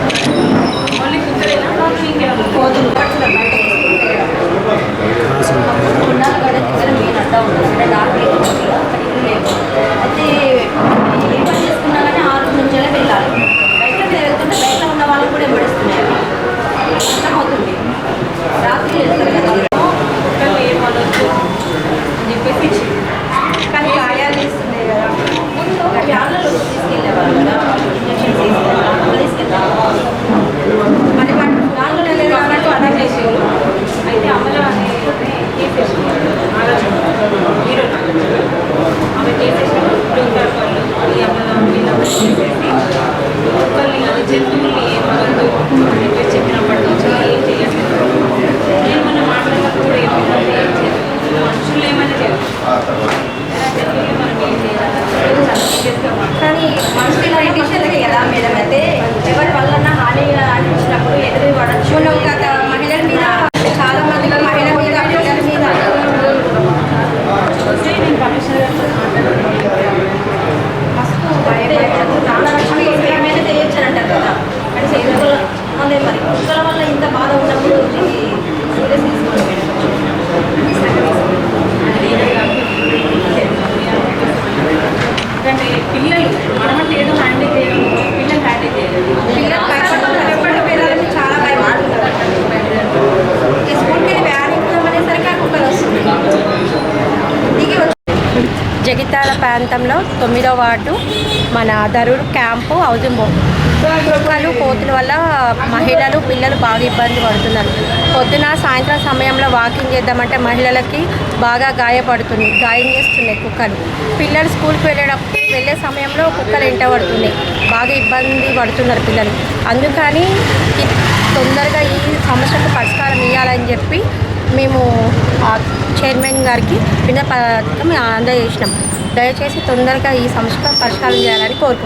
లేదు అట్లా వచ్చింది సార్ కమిషనర్ సార్ కొంచెం అడ్జస్ట్ చేయాలి. ఇట్లా జరగండి సార్ మహిళలు వచ్చి ఓన్లీ కుక్కరేనా ఇంకేమన్నా కుక్కల వల్ల ఇంత బాధ ఉన్నప్పుడు ఇది సీరియస్ తీసుకోండి మేడం ఎందుకంటే పిల్లలు మనమంటే ఏదో హ్యాండిల్ చేయడం పిల్లలు హ్యాండిల్ చేయలేదు పిల్లలు చాలా ఈ స్కూల్కి ఆ కుక్కలు వస్తుంది జగిత్యాల ప్రాంతంలో తొమ్మిదో వార్డు మన దరూర్ క్యాంపు హౌసింగ్ బోర్డ్ కోతుల వల్ల మహిళలు పిల్లలు బాగా ఇబ్బంది పడుతున్నారు. పొద్దున సాయంత్రం సమయంలో వాకింగ్ చేద్దామంటే మహిళలకి బాగా గాయపడుతుంది గాయం చేస్తున్నాయి కుక్కలు. పిల్లలు స్కూల్కి వెళ్ళేటప్పుడు వెళ్ళే సమయంలో కుక్కలు ఎంట పడుతున్నాయి బాగా ఇబ్బంది పడుతున్నారు పిల్లలు. అందుకని తొందరగా ఈ సమస్యకు పరిష్కారం ఇవ్వాలని చెప్పి మేము చైర్మన్ గారికి విన్నపం అందజేసినాం. దయచేసి తొందరగా ఈ సమస్యకు పరిష్కారం చేయాలని కోరుకుంటున్నాం.